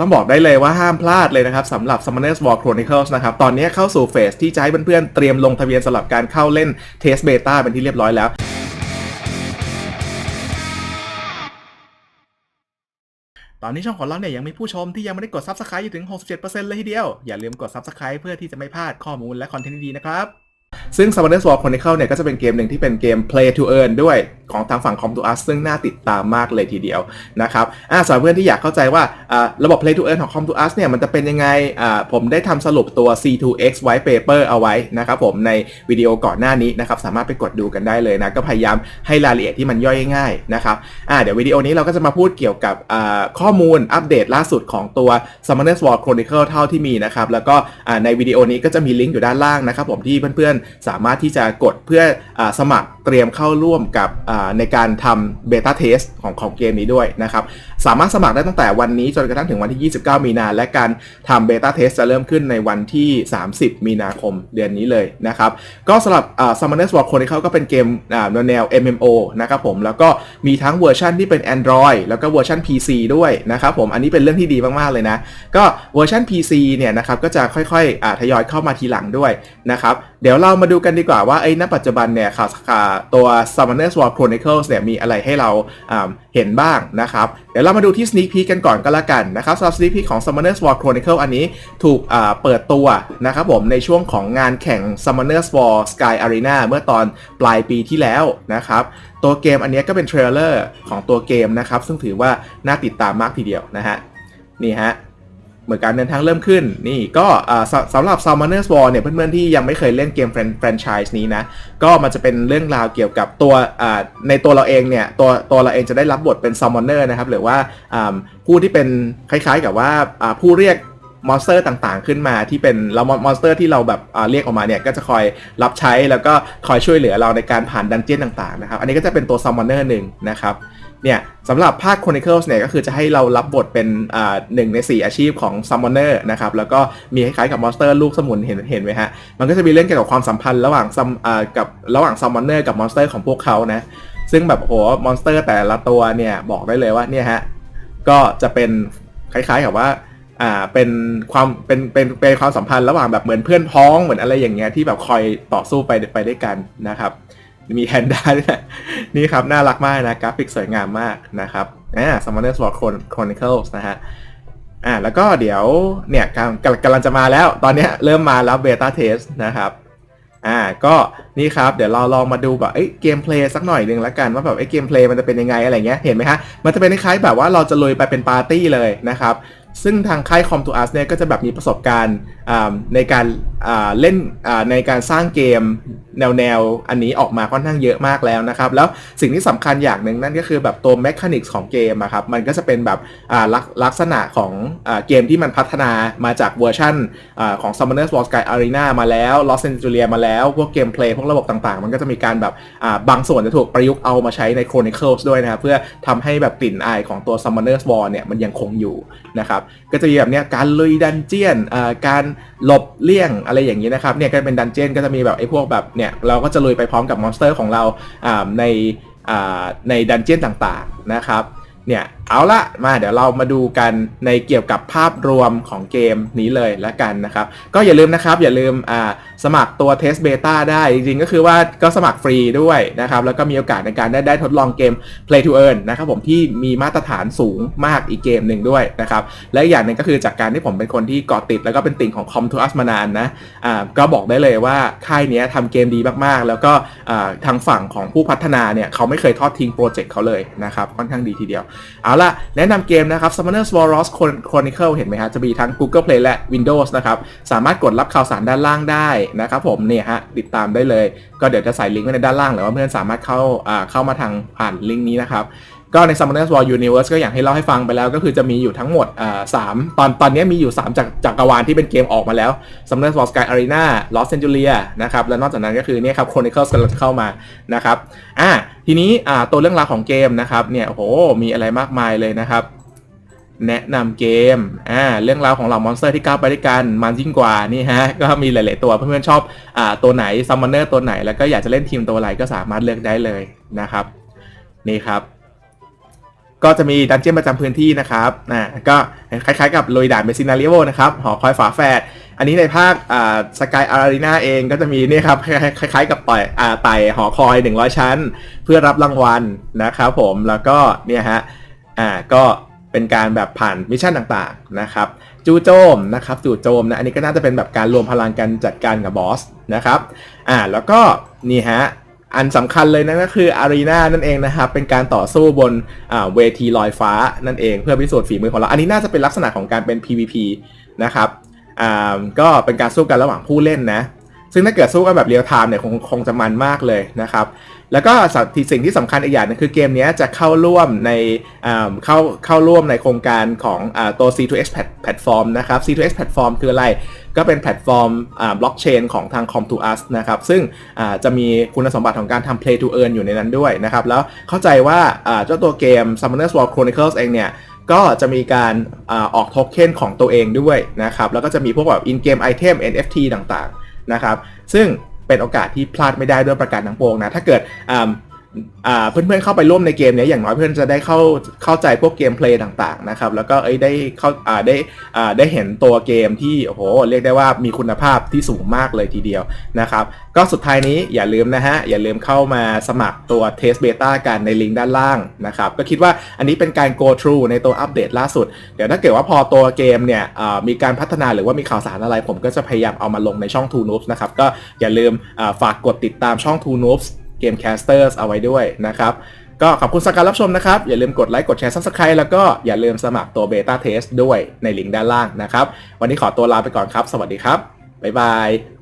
ต้องบอกได้เลยว่าห้ามพลาดเลยนะครับสำหรับ Summoners War Chronicles นะครับ ตอนนี้เข้าสู่เฟสที่จะให้เพื่อนๆเตรียมลงทะเบียนสำหรับการเข้าเล่น Test Beta เป็นที่เรียบร้อยแล้วตอนนี้ช่องของเราเนี่ยยังมีผู้ชมที่ยังไม่ได้กด Subscribe อยู่ถึง 67%เลยทีเดียว อย่าลืมกด Subscribe เพื่อที่จะไม่พลาดข้อมูลและคอนเทนต์ดีๆนะครับ ซึ่ง Summoners War Chronicle เนี่ยก็จะเป็นเกมหนึ่งที่เป็นเกม Play to Earn ด้วย ของทางฝั่ง Com to Us ซึ่งน่าติดตามมากเลยทีเดียวนะครับอ่าสำหรับเพื่อนที่อยากเข้าใจว่าอ่าระบบ Play to Earn ของ Com to Us เนี่ยมันจะเป็นยังไงอ่าผมได้ทำสรุปตัว C2X White Paper เอาไว้นะครับผมในวิดีโอก่อนหน้านี้นะครับสามารถไปกดดูกันได้เลยนะก็พยายามให้รายละเอียดที่มันย่อยง่ายนะครับอ่าเดี๋ยววิดีโอนี้เราก็จะมาพูดเกี่ยวกับอ่าข้อมูลอัปเดตล่าสุดของตัว Summoners War Chronicle เท่าที่มีนะครับแล้วก็อ่าในวิดีโอนี้ก็จะมีลิงก์อยู่ด้านล่างนะครับผมที่เพื่อนๆสามารถที่จะกดเพื่ออาสมัครเตรียมเข้าร่วมกับอ่ในการทำเบต้าเทสของของเกมนี้ด้วยนะครับ สามารถสมัครได้ตั้งแต่วันนี้จนกระทั่งถึงวันที่ 29 มีนา และการทำเบต้าเทสจะเริ่มขึ้นในวันที่ 30 มีนาคมเดือนนี้เลยนะครับ ก็สำหรับ Summoners War Chronicle ก็เป็นเกมแนว MMO นะครับผม แล้วก็มีทั้งเวอร์ชันที่เป็น Android แล้วก็เวอร์ชัน PC ด้วยนะครับผม อันนี้เป็นเรื่องที่ดีมาก ๆ เลยนะ ก็เวอร์ชัน PC เนี่ยนะครับ ก็จะค่อยๆทยอยเข้ามาทีหลังด้วยนะครับ เดี๋ยวเรามาดูกันดีกว่าว่าไอ้ณปัจจุบันเนี่ยข่าวข่าวตัว Summoners War Chronicles เนี่ยมีอะไรให้เราเห็นบ้างนะครับ เดี๋ยวเรามาดูที่ sneak peek กันก่อนก็แล้วกันนะครับสำหรับ sneak peek ของ Summoners War Chronicle อันนี้ถูกเปิดตัวนะครับผมในช่วงของงานแข่ง Summoners War Sky Arena เมื่อตอนปลายปีที่แล้วนะครับตัวเกมอันนี้ก็เป็นเทรลเลอร์ของตัวเกมนะครับ ซึ่งถือว่าน่าติดตามมากทีเดียวนะฮะนี่ฮะ เหมือนการเดินทางเริ่มขึ้น นี่ก็สำหรับ Summoners War เนี่ยเพื่อนๆที่ยังไม่เคยเล่นเกมแฟรนไชส์นี้นะ ก็มันจะเป็นเรื่องราวเกี่ยวกับตัวในตัวเราเองเนี่ย ตัวตัวเราเองจะได้รับบทเป็น Summoner นะครับ หรือว่าผู้ที่เป็นคล้ายๆกับว่าผู้เรียกมอนสเตอร์ต่างๆ ขึ้นมาที่เป็นเรามอนสเตอร์ที่เราแบบเรียกออกมาเนี่ยก็จะคอยรับใช้แล้วก็คอยช่วยเหลือเราในการผ่านดันเจี้ยนต่างๆนะครับ อันนี้ก็จะเป็นตัว Summoner หนึ่งนะครับ สำหรับภาค Chronicles เนี่ยก็คือจะให้เรารับบทเป็นหนึ่งใน 4 อาชีพของ Summoner นะครับ แล้วก็มีคล้ายๆกับมอนสเตอร์ลูกสมุนเห็นเห็นไหมฮะ มันก็จะมีเรื่องเกี่ยวกับความสัมพันธ์ระหว่างซัมกับระหว่าง Summoner กับมอนสเตอร์ของพวกเขานะ ซึ่งแบบโหมอนสเตอร์แต่ละตัวเนี่ยบอกได้เลยว่าเนี่ยฮะ ก็จะเป็นคล้ายๆกับว่าอ่าเป็นความเป็นเป็นเป็นความสัมพันธ์ระหว่างแบบเหมือนเพื่อนพ้องเหมือนอะไรอย่างเงี้ยที่แบบคอยต่อสู้ไปไปด้วยกันนะครับ มีแฮนด้าด้วยนะนี่ครับ น่ารักมากนะ กราฟิกสวยงามมากนะครับอ่า Summoners War Chron- Chronicles นะฮะอ่าแล้วก็เดี๋ยวเนี่ยกำกำลังจะมาแล้ว ตอนเนี้ยเริ่มมาแล้วเบต้าเทสนะครับอ่าก็นี่ครับเดี๋ยวเราลองมาดูแบบเอ้เกมเพลย์สักหน่อยหนึ่งละกันว่าแบบไอ้เกมเพลย์มันจะเป็นยังไงอะไรเงี้ยเห็นไหมฮะมันจะเป็นคล้ายๆแบบว่าเราจะลุยไปเป็นปาร์ตี้เลยนะครับ ซึ่งทางค่าย Com to Us เนี่ยก็จะแบบมีประสบการณ์ในการเล่นในการสร้างเกมแนวแนวๆอันนี้ออกมาค่อนข้างเยอะมากแล้วนะครับ แล้วสิ่งที่สำคัญอย่างหนึ่งนั่นก็คือแบบตัว Mechanics ของเกมครับมันก็จะเป็นแบบลักลักษณะของอเกมที่มันพัฒนามาจากเวอร์ชันอของ Summoners War Sky Arena มาแล้ว Lost in Julia มาแล้ว พวกเกมเพลย์พวกระบบต่างๆ มันก็จะมีการแบบบางส่วนจะถูกประยุกต์เอามาใช้ใน Chronicles ด้วยนะครับ เพื่อทำให้แบบกลิ่นอายของตัว Summoners War เนี่ยมันยังคงอยู่นะครับก็จะมีแบบเนี้ยการลุยดันเจียนอ่าการหลบเลี่ยงอะไรอย่างนี้นะครับเนี่ยก็เป็นดันเจียนก็จะมีแบบไอ้พวกแบบเนี่ยเราก็จะลุยไปพร้อมกับมอนสเตอร์ของเราอ่าในอ่าในดันเจียนต่างๆนะครับเนี่ยเอาละมาเดี๋ยวเรามาดูกันในเกี่ยวกับภาพรวมของเกมนี้เลยละกันนะครับ ก็อย่าลืมนะครับอย่าลืมอ่า สมัครตัวเทสเบต้าได้ จริงๆ ก็คือว่าก็สมัครฟรีด้วยนะครับ แล้วก็มีโอกาสในการได้ได้ทดลองเกม Play to Earn นะครับผมที่มีมาตรฐานสูงมากอีกเกมหนึ่งด้วยนะครับ และอีกอย่างหนึ่งก็คือจากการที่ผมเป็นคนที่เกาะติด แล้วก็เป็นติ่งของ Com to Us มานานนะอ่าก็บอกได้เลยว่าค่ายนี้ทำเกมดีมากๆ แล้วก็อ่าทางฝั่งของผู้พัฒนาเนี่ยเขาไม่เคยทอดทิ้งโปรเจกต์เขาเลยนะครับค่อนข้างดีทีเดียว เอาล่ะ แนะนำเกมนะครับ Summoners War Lost Chron- Chronicle เห็นไหมฮะจะมีทั้ง Google Play และ Windows นะครับสามารถกดรับข่าวสารด้านล่างได้นะครับผมเนี่ยฮะติดตามได้เลย ก็เดี๋ยวจะใส่ลิงก์ไว้ในด้านล่างหรือว่าเพื่อนสามารถเข้าอ่าเข้ามาทางผ่านลิงก์นี้นะครับก็ใน Summoners War Universe ก็อย่างที่เล่าให้ฟังไปแล้ว ก็คือจะมีอยู่ทั้งหมดอ่าสามตอนตอนนี้มีอยู่ 3 จากจักรวาลที่เป็นเกมออกมาแล้ว Summoners War Sky Arena Lost in Julia นะครับ และนอกจากนั้นก็คือเนี่ยครับ Chronicles กำลังจะเข้ามานะครับอ่าทีนี้อ่าตัวเรื่องราวของเกมนะครับเนี่ยโอ้โหมีอะไรมากมายเลยนะครับ แนะนำเกม อ่า เรื่องราวของเหล่ามอนสเตอร์ที่ก้าวไปด้วยกัน มันยิ่งกว่านี่ฮะ ก็มีหลาย ๆ ตัว เพื่อน ๆ ชอบ อ่า ตัวไหนซัมมอนเนอร์ตัวไหน แล้วก็อยากจะเล่นทีมตัวอะไรก็สามารถเลือกได้เลยนะครับ นี่ครับ ก็จะมีดันเจี้ยนประจำพื้นที่นะครับ อ่า ก็คล้าย ๆ กับลุยด่านเมซินาริโอนะครับ หอคอยฝาแฝด อันนี้ในภาค อ่า สกายอารีนาเองก็จะมีนี่ครับ คล้าย ๆ กับต่อย อ่า ไต่หอคอย 100 ชั้น เพื่อรับรางวัลนะครับผม แล้วก็เนี่ยฮะ อ่า ก็ เป็นการแบบผ่านมิชชั่นต่างๆนะครับจูโจมนะครับจูโจมนะอันนี้ก็น่าจะเป็นแบบการรวมพลังกันจัดการกับบอสนะครับอ่าแล้วก็นี่ฮะอันสำคัญเลยนั่นก็คืออารีนานั่นเองนะครับเป็นการต่อสู้บนอ่าเวทีลอยฟ้านั่นเองเพื่อพิสูจน์ฝีมือของเรา อันนี้น่าจะเป็นลักษณะของการเป็น PVP นะครับอ่าก็เป็นการสู้กันระหว่างผู้เล่นนะ ซึ่งถ้าเกิดสู้กันแบบเรียลไทม์เนี่ยคงคงจะมันมากเลยนะครับ แล้วก็สิ่งที่สำคัญอีกอย่างนึงคือเกมนี้จะเข้าร่วมในเข้าเข้าร่วมในโครงการของตัว C2X Platform นะครับ C2X Platform คืออะไร ก็เป็นแพลตฟอร์มบล็อกเชนของทาง Com2us นะครับ ซึ่งจะมีคุณสมบัติของการทำ Play to Earn อยู่ในนั้นด้วยนะครับ แล้วเข้าใจว่าเจ้าตัวเกม Summoner's War Chronicles เองเนี่ยก็จะมีการออกโทเค็นของตัวเองด้วยนะครับ แล้วก็จะมีพวกแบบ in-game item NFT ต่างๆ นะครับ ซึ่งเป็นโอกาสที่พลาดไม่ได้ด้วยประการทั้งปวงนะ ถ้าเกิด เพื่อนๆเข้าไปร่วมในเกมนี้อย่างน้อยเพื่อนจะได้เข้าเข้าใจพวกเกมเพลย์ต่างๆนะครับแล้วก็เอ้ยได้เข้าได้ได้เห็นตัวเกมที่โอ้โหเรียกได้ว่ามีคุณภาพที่สูงมากเลยทีเดียวนะครับก็สุดท้ายนี้อย่าลืมนะฮะอย่าลืมเข้ามาสมัครตัว Test Beta กันในลิงก์ด้านล่างนะครับก็คิดว่าอันนี้เป็นการ go through ในตัวอัปเดตล่าสุด เดี๋ยวถ้าเกิดว่าพอตัวเกมเนี่ยมีการพัฒนาหรือว่ามีข่าวสารอะไร ผมก็จะพยายามเอามาลงในช่อง Two Noobs นะครับก็อย่าลืมฝากกดติดตามช่อง Two Noobs เกมแคสเตอร์เอาไว้ด้วยนะครับ ก็ขอบคุณสกการรับชมนะครับ อย่าลืมกดไลค์กดแชร์ Subscribe แล้วก็อย่าลืมสมัครตัวเบต้าเทสด้วยในลิงก์ด้านล่างนะครับ วันนี้ขอตัวลาไปก่อนครับ สวัสดีครับ บ๊ายบาย